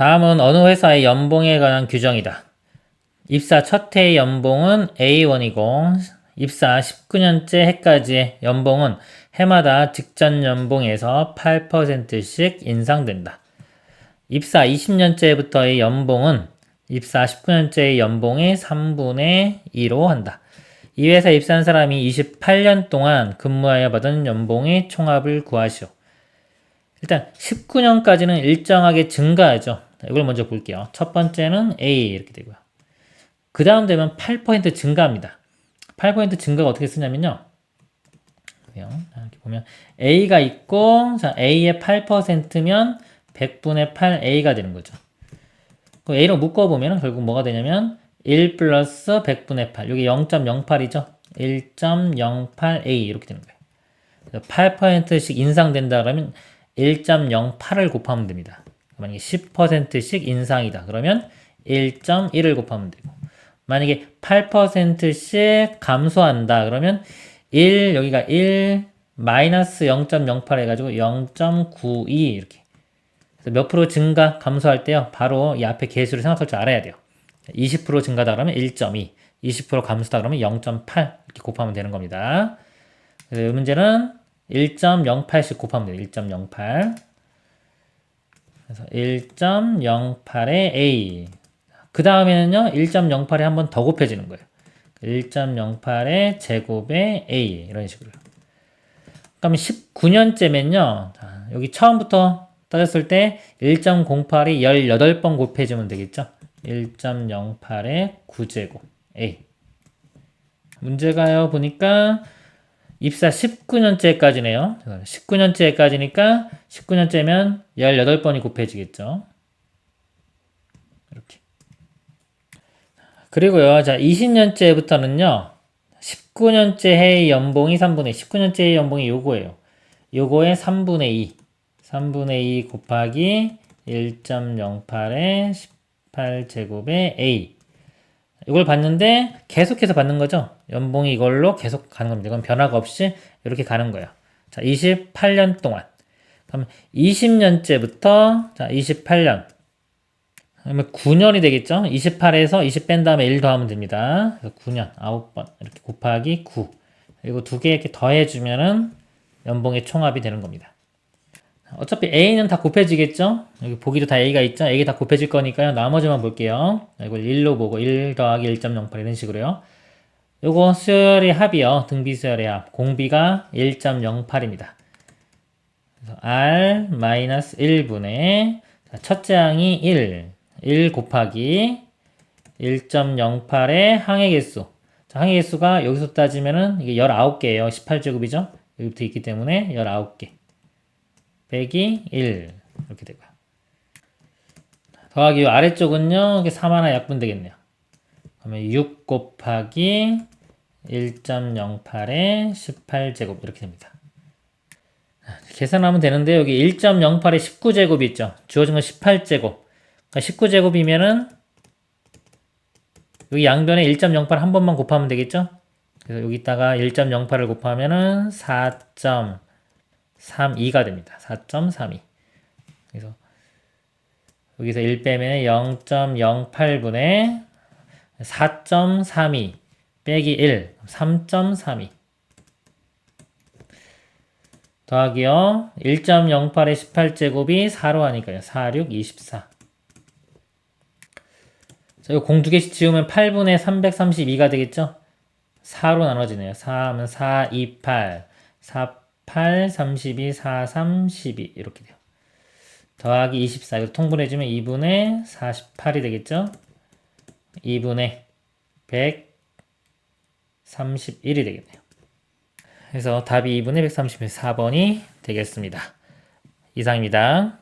다음은 어느 회사의 연봉에 관한 규정이다. 입사 첫 해의 연봉은 A1이고 입사 19년째 해까지의 연봉은 해마다 직전 연봉에서 8%씩 인상된다. 입사 20년째부터의 연봉은 입사 19년째의 연봉의 3분의 2로 한다. 이 회사 입사한 사람이 28년 동안 근무하여 받은 연봉의 총합을 구하시오. 일단 19년까지는 일정하게 증가하죠. 자, 이걸 먼저 볼게요. 첫 번째는 A 이렇게 되고요. 그 다음 되면 8% 증가합니다. 8% 증가가 어떻게 쓰냐면요. 이렇게 보면 A가 있고 자 A의 8%면 100분의 8A가 되는 거죠. 그 A로 묶어보면 결국 뭐가 되냐면 1 플러스 100분의 8 여기 0.08이죠. 1.08A 이렇게 되는 거예요. 8%씩 인상된다 그러면 1.08을 곱하면 됩니다. 만약에 10%씩 인상이다. 그러면 1.1을 곱하면 되고 만약에 8%씩 감소한다. 그러면 1 여기가 1 마이너스 0.08 해가지고 0.92 이렇게. 그래서 몇 프로 증가 감소할 때요. 바로 이 앞에 개수를 생각할 줄 알아야 돼요. 20% 증가다 그러면 1.2 20% 감소다 그러면 0.8 이렇게 곱하면 되는 겁니다. 그래서 이 문제는 1.08씩 곱하면 돼요. 1.08 그래서 1.08의 A. 그 다음에는요 1.08에 한 번 더 곱해지는 거예요. 1.08의 제곱의 A. 이런 식으로 그럼 19년째면요 자, 여기 처음부터 따졌을 때 1.08이 18번 곱해주면 되겠죠? 1.08의 9제곱 A. 문제가요 보니까 입사 19년째까지네요 19년째까지니까 19년째면 18번이 곱해지겠죠 이렇게 그리고요, 자, 20년째부터는요, 19년째 해의 연봉이 3분의 2, 19년째 의 연봉이 요거예요. 요거의 3분의 2. 3분의 2 곱하기 1.08의 18제곱의 A. 이걸 받는데 계속해서 받는 거죠. 연봉이 이걸로 계속 가는 겁니다. 이건 변화가 없이 이렇게 가는 거예요. 자, 28년 동안. 그럼 20년째부터 자, 28년. 그러면 9년이 되겠죠? 28에서 20 뺀 다음에 1 더하면 됩니다. 그래서 9년, 9번 이렇게 곱하기 9. 그리고 두 개 이렇게 더해 주면은 연봉의 총합이 되는 겁니다. 어차피 A는 다 곱해지겠죠? 여기 보기도 다 A가 있죠? A 다 곱해질 거니까요. 나머지만 볼게요. 이걸 1로 보고 1 더하기 1.08 이런 식으로요. 요거 수열의 합이요. 등비 수열의 합. 공비가 1.08입니다. 그래서 R 마이너스 1분의 첫째 항이 1. 1 곱하기 1.08의 항의 개수. 자, 항의 개수가 여기서 따지면은 이게 19개예요. 18제곱이죠? 여기부터 있기 때문에 19개. 빼기 1. 이렇게 되고요. 더하기 아래쪽은요. 이게 3 하나 약분 되겠네요. 그러면 6 곱하기 1.08의 18제곱 이렇게 됩니다. 계산하면 되는데 여기 1.08의 19제곱이 있죠. 주어진 건 18제곱. 그러니까 19제곱이면은 여기 양변에 1.08 한 번만 곱하면 되겠죠? 그래서 여기다가 1.08을 곱하면은 4.32가 됩니다. 4.32. 그래서 여기서 1 빼면 0.08분의 4.32 빼기 1, 3.32. 더하기요. 1.08의 18제곱이 4로 하니까요. 4, 6, 24. 자, 이거 공 두 개씩 지우면 8분의 332가 되겠죠? 4로 나눠지네요. 4 하면 4, 2, 8. 4, 8, 32, 4, 32. 이렇게 돼요. 더하기 24. 이거 통분해주면 2분의 48이 되겠죠? 2분의 131이 되겠네요. 그래서 답이 2분의 131, 4번이 되겠습니다. 이상입니다.